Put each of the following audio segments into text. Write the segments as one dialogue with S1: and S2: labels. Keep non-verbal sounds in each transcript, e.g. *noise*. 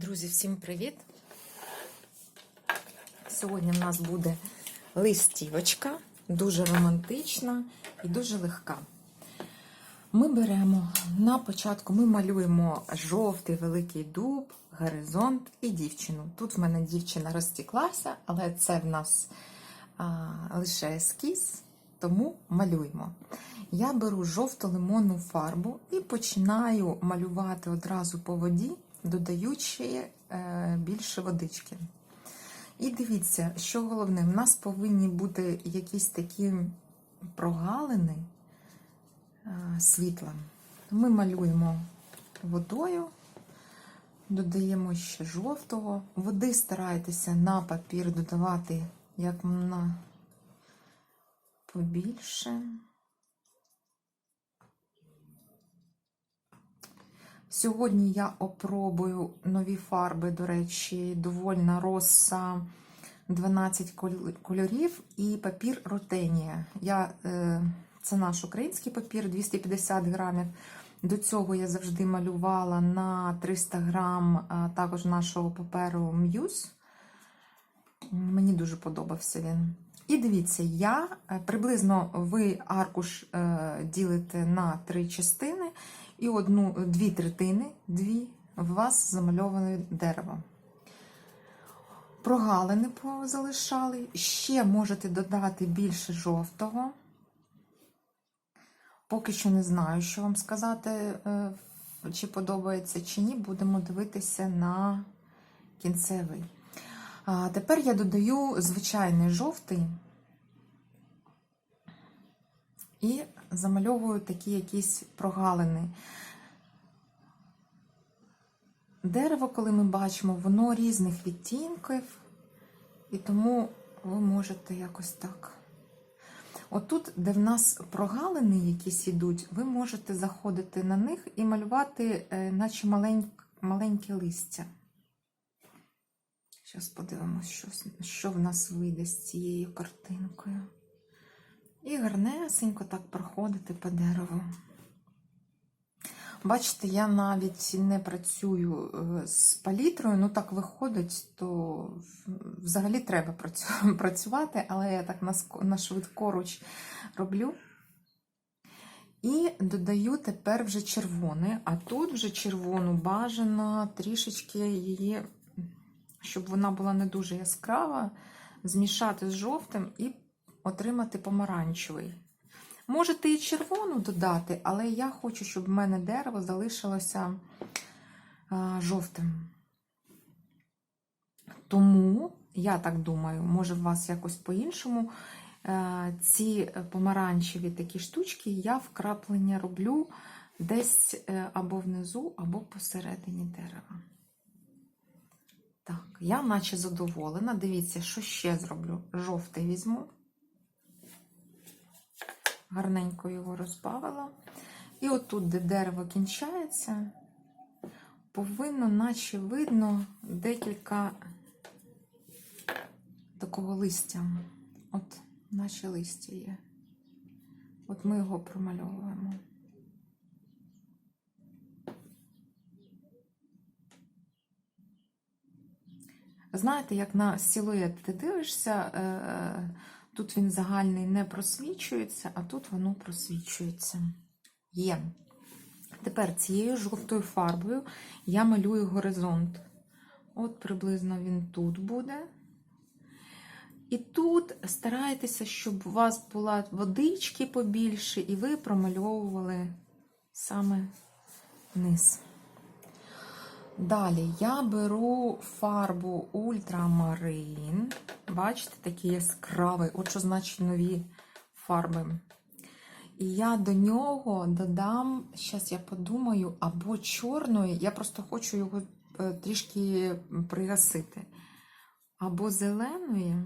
S1: Друзі, всім привіт! Сьогодні в нас буде листівочка, дуже романтична і дуже легка. Ми беремо на початку, ми малюємо жовтий великий дуб, горизонт і дівчину. Тут в мене дівчина розтіклася, але це в нас а, лише ескіз, тому малюємо. Я беру жовто-лимонну фарбу і починаю малювати одразу по воді, додаючи е, більше водички. І дивіться, що головне, в нас повинні бути якісь такі прогалини е, світла. Ми малюємо водою, додаємо ще жовтого. Води старайтеся на папір додавати як на побільше. Сьогодні я опробую нові фарби, до речі, довольна роса 12 кольорів і папір ротенія. Я, е, Це наш український папір 250 грамів. До цього я завжди малювала на 300 грам також нашого паперу М'юз. Мені дуже подобався він. І дивіться, я приблизно ви аркуш е, ділите на три частини, і одну, дві третини, дві в вас замальоване дерево. Прогалини залишали. Ще можете додати більше жовтого. Поки що не знаю, що вам сказати, е, чи подобається, чи ні. Будемо дивитися на кінцевий. Тепер я додаю звичайний жовтий і замальовую такі якісь прогалини. Дерево, коли ми бачимо, воно різних відтінків, і тому ви можете якось так. Отут, де в нас прогалини якісь ідуть, ви можете заходити на них і малювати, е, наче маленьке листя. Зараз подивимося, що, що в нас вийде з цією картинкою. І гарнесенько так проходити по дереву. Бачите, я навіть не працюю е, з палітрою, ну так виходить, то взагалі треба *laughs* працювати, але я так на швидкоруч роблю. І додаю тепер вже червоний, а тут вже червону бажано трішечки її, щоб вона була не дуже яскрава, змішати з жовтим і отримати помаранчевий. Можете і червону додати, але я хочу, щоб в мене дерево залишилося жовтим. Тому, я так думаю, може, у вас якось по-іншому. Ці помаранчеві такі штучки я вкраплення роблю десь е, або внизу, або посередині дерева. Так, я наче задоволена. Дивіться, що ще зроблю. Жовтий візьму гарненько його розбавила. І отут, де дерево кінчається, повинно, наче видно, декілька такого листя. От, наче листя є. От ми його промальовуємо. Знаєте, як на силует ти дивишся, е, Тут він загальний не просвічується, а тут воно просвічується. Є. Тепер цією жовтою фарбою я малюю горизонт. От приблизно він тут буде. І тут старайтеся, щоб у вас була водички побільше, і ви промальовували саме низ. Далі я беру фарбу ультрамарин. Бачите, такий яскравий, от що значить нові фарби. І я до нього додам, зараз я подумаю, або чорної, я просто хочу його е, трішки пригасити. Або зеленої.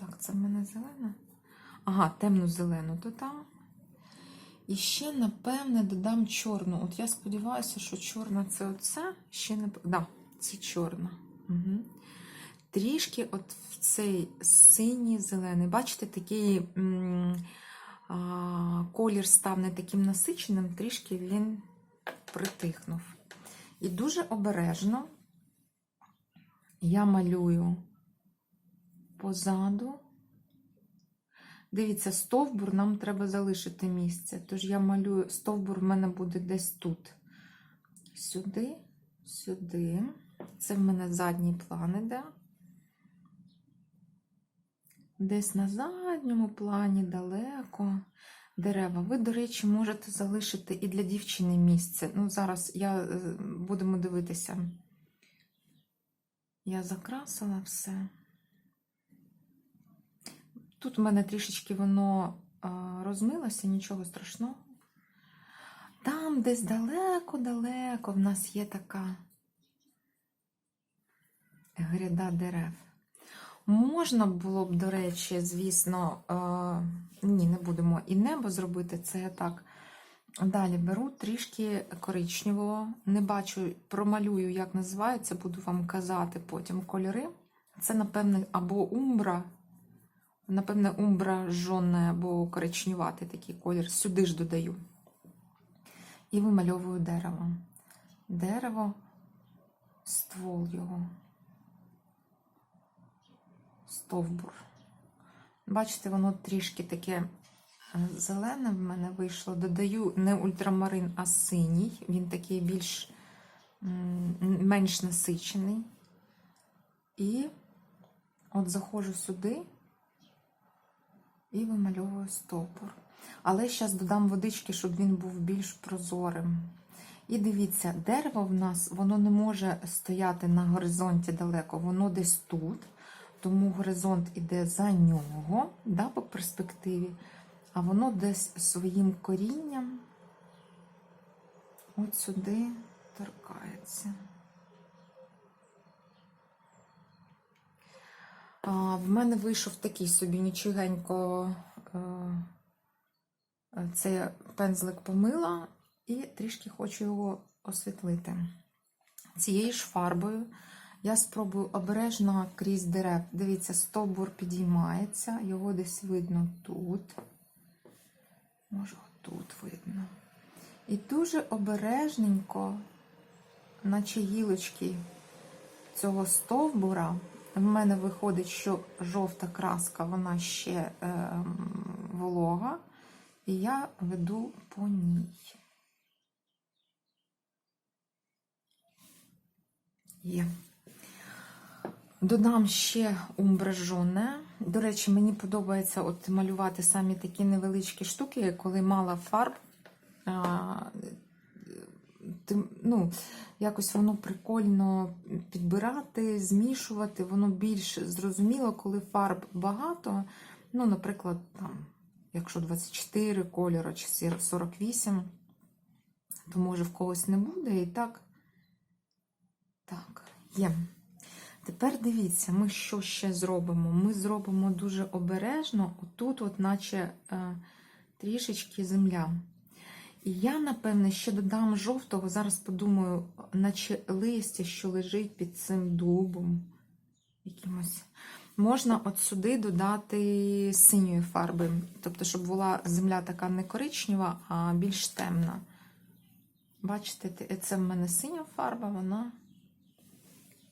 S1: Так, це в мене зелена. Ага, темну-зелену додам. І ще, напевне, додам чорну. От я сподіваюся, що чорна це оце. Ще не да, це чорна. Угу. Трішки от в цей синій зелений. Бачите, такий м а, колір став не таким насиченим, трішки він притихнув. І дуже обережно я малюю позаду. Дивіться, стовбур нам треба залишити місце. Тож я малюю, стовбур в мене буде десь тут. Сюди, сюди. Це в мене задній план іде. Десь на задньому плані далеко дерева. Ви, до речі, можете залишити і для дівчини місце. Ну, зараз я е, будемо дивитися. Я закрасила все. Тут в мене трішечки воно розмилося, нічого страшного. Там десь далеко-далеко в нас є така гряда дерев. Можна було б, до речі, звісно, е, ні, не будемо і небо зробити, це я так. Далі беру трішки коричневого, не бачу, промалюю, як називається, буду вам казати потім кольори. Це, напевне, або умбра, напевне, умбра жонне або коричневатий такий колір. Сюди ж додаю. І вимальовую дерево. Дерево, ствол його стовбур. Бачите, воно трішки таке е, зелене в мене вийшло. Додаю не ультрамарин, а синій. Він такий більш менш насичений. І от заходжу сюди і вимальовую стовбур. Але зараз додам водички, щоб він був більш прозорим. І дивіться, дерево в нас воно не може стояти на горизонті далеко, воно десь тут тому горизонт іде за нього, да, по перспективі, а воно десь своїм корінням от сюди торкається. В мене вийшов такий собі нічогенько е, цей пензлик помила і трішки хочу його освітлити. Цією ж фарбою я спробую обережно крізь дерев. Дивіться, стовбур підіймається, його десь видно тут. Може, тут видно. І дуже обережненько, наче гілочки цього стовбура, в мене виходить, що жовта краска, вона ще е, волога, і я веду по ній. Є. Додам ще умбражоне. До речі, мені подобається от малювати самі такі невеличкі штуки, коли мало фарб. А, ну, Якось воно прикольно підбирати, змішувати, воно більш зрозуміло, коли фарб багато. Ну, Наприклад, там, якщо 24 кольору чи 48, то може в когось не буде. І так, так, є. Тепер дивіться, ми що ще зробимо? Ми зробимо дуже обережно, отут, от наче е, трішечки земля. І я, напевне, ще додам жовтого, зараз подумаю, наче листя, що лежить під цим дубом. якимось. Можна от сюди додати синьої фарби, тобто, щоб була земля така не коричнева, а більш темна. Бачите, це в мене синя фарба, вона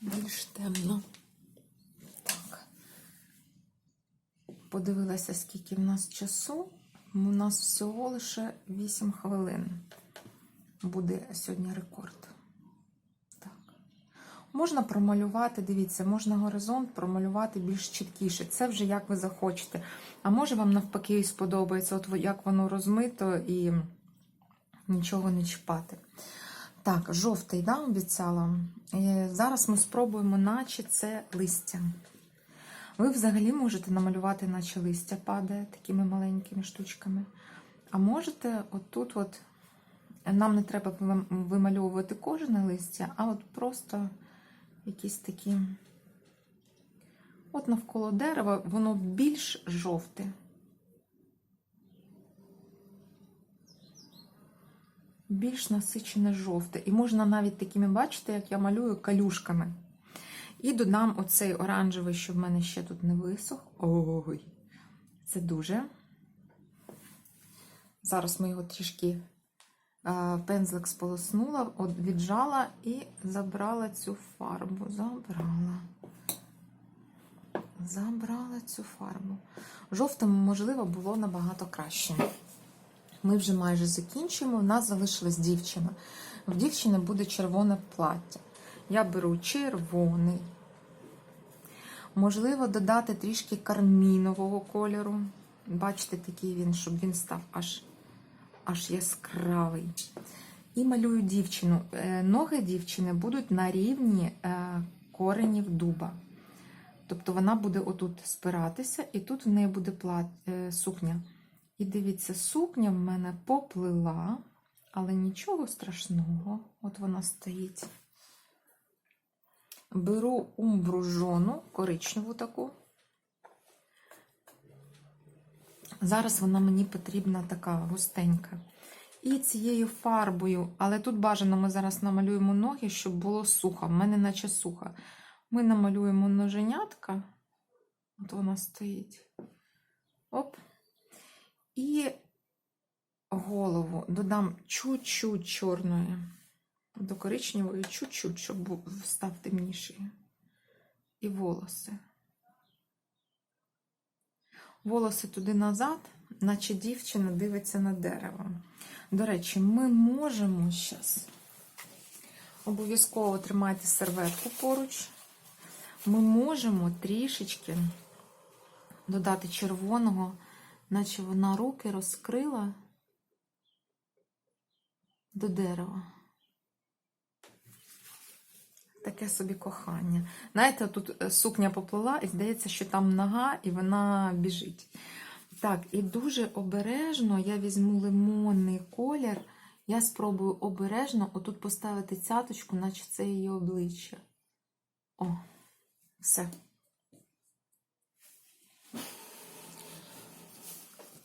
S1: більш темно. Так. Подивилася, скільки в нас часу. У нас всього лише 8 хвилин. Буде сьогодні рекорд. Так. Можна промалювати, дивіться, можна горизонт промалювати більш чіткіше. Це вже як ви захочете. А може вам навпаки сподобається, от як воно розмито і нічого не чіпати. Так, жовтий, да, обіцяла. І зараз ми спробуємо, наче це листя. Ви взагалі можете намалювати, наче листя падає такими маленькими штучками. А можете отут, от, нам не треба вимальовувати кожне листя, а от просто якісь такі. От навколо дерева, воно більш жовте. більш насичене жовте. І можна навіть такими, бачите, як я малюю калюшками. І додам оцей оранжевий, що в мене ще тут не висох. Ой, це дуже. Зараз ми його трішки Пензлик сполоснула, віджала і забрала цю фарбу. Забрала. Забрала цю фарбу. Жовтому, можливо, було набагато краще. Ми вже майже закінчуємо. У нас залишилась дівчина. В дівчини буде червоне плаття. Я беру червоний. Можливо, додати трішки кармінового кольору. Бачите, такий він, щоб він став аж, аж яскравий. І малюю дівчину. Е, Ноги дівчини будуть на рівні е, коренів дуба. Тобто вона буде отут спиратися, і тут в неї буде плат... е, сукня. І дивіться, сукня в мене поплила, але нічого страшного. От вона стоїть. Беру умбру жону, коричневу таку. Зараз вона мені потрібна така густенька. І цією фарбою, але тут бажано ми зараз намалюємо ноги, щоб було сухо. В мене наче сухо. Ми намалюємо ноженятка. От вона стоїть. Оп. І голову додам чуть-чуть чорної. До коричневої чуть-чуть, щоб став темніший. І волоси. Волоси туди назад, наче дівчина дивиться на дерево. До речі, ми можемо зараз. Обов'язково тримайте серветку поруч. Ми можемо трішечки додати червоного, наче вона руки розкрила до дерева. Таке собі кохання. Знаєте, тут е, сукня поплила, і здається, що там нога, і вона біжить. Так, і дуже обережно я візьму лимонний колір. Я спробую обережно отут поставити цяточку, наче це її обличчя. О, все.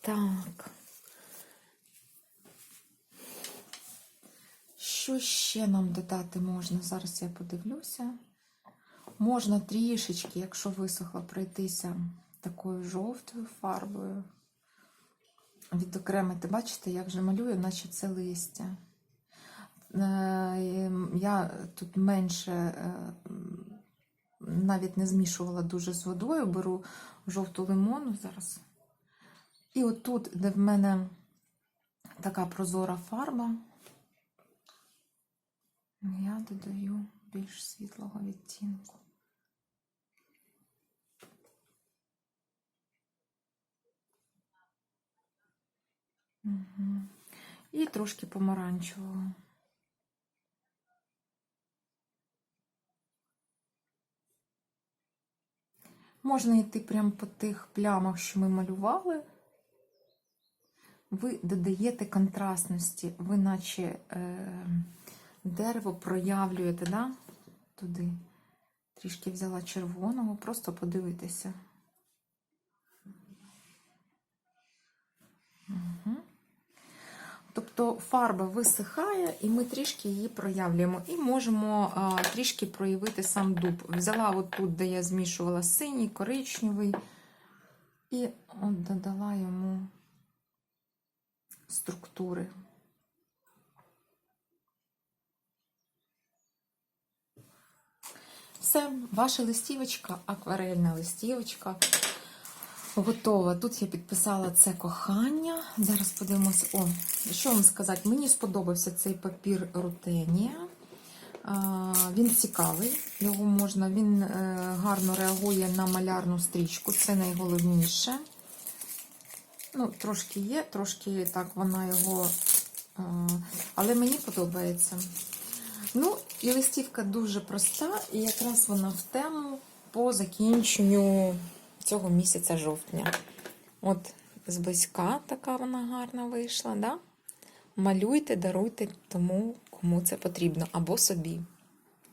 S1: Так. Що ще нам додати можна? Зараз я подивлюся. Можна трішечки, якщо висохло, пройтися такою жовтою фарбою. Відокремити, бачите, як вже малюю, наче це листя. Е, Я тут менше е, навіть не змішувала дуже з водою, беру жовту лимону зараз. І отут, де в мене така прозора фарба, я додаю більш світлого відтінку. Угу. І трошки помаранчевого. Можна йти прямо по тих плямах, що ми малювали. Ви додаєте контрастності, ви наче е, дерево проявлюєте, да? туди. Трішки взяла червоного, просто подивитися. Угу. Тобто фарба висихає, і ми трішки її проявлюємо. І можемо а, трішки проявити сам дуб. Взяла отут, де я змішувала синій, коричневий, і от додала йому структури. Все, ваша листівочка, акварельна листівочка. Готова. Тут я підписала це кохання. Зараз подивимося. О, що вам сказати? Мені сподобався цей папір Рутенія. Він цікавий, його можна, він е, гарно реагує на малярну стрічку, це найголовніше. Ну, трошки є, трошки так вона його. Але мені подобається. Ну, і листівка дуже проста, і якраз вона в тему по закінченню цього місяця жовтня. От, зблизька така вона гарна вийшла, да? Малюйте, даруйте тому, кому це потрібно, або собі.